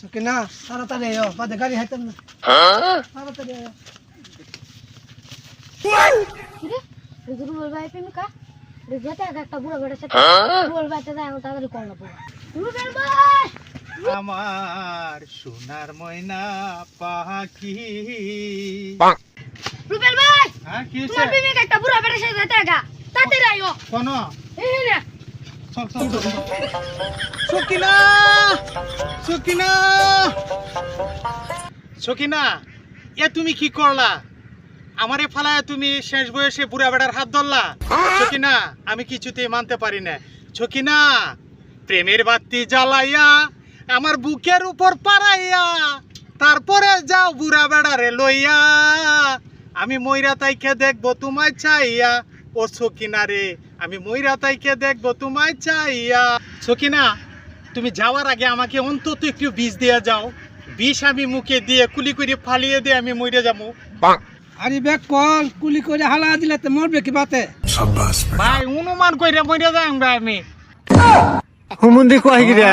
সকিনা তাড়াতাড়ি আয় বাদে গাড়ি হাইতাম না। তাড়াতাড়ি আয়। কিরে? রুবেল ভাই প্রেমিকা। রেজাতে একটা বুড়ো বেড়ে সাথে রুবেল ভাইতে যায় এখন তাড়াতাড়ি কল না পুরো রুবেল ভাই আমার সোনার ময়না পাখি। রুবেল ভাই হ্যাঁ কি তোমার প্রেমিকা একটা বুড়ো বেড়ে সাথে যেতে গা তাড়াতাড়ি আইও। কোন? এই রে চল চল চল। সকিনা! সকিনা! সকিনা, এ তুমি কি করলা? আমারে ফালায় তুমি শেষ বয়সে বুড়া বেড়ার হাত ধরলা? সকিনা, আমি কিছুতেই মানতে পারি না। সকিনা, প্রেমের বাতি জ্বালাইয়া আমার বুকের উপর পারাইয়া তারপরে যাও বুড়া বেড়ারে লইয়া। আমি ময়রা তাইকে দেখব তোমায় চাইয়া। ও সকিনা রে, আমি ময়রা তাইকে দেখব তোমায় চাইয়া। সকিনা তুমি যাওয়ার আগে আমাকে অন্তত একটু বিষ দিয়ে যাও। বিষ আমি মুখে দিয়ে কুলি করে ফালিয়ে দিয়ে আমি মরে যাব। আরে ব্যাগ কল কুলি করে হালা দিলে তো মরবে কি বাতে? ভাই অনুমান করে মরে যাই আমি। হুমুন্দি কয় গিরা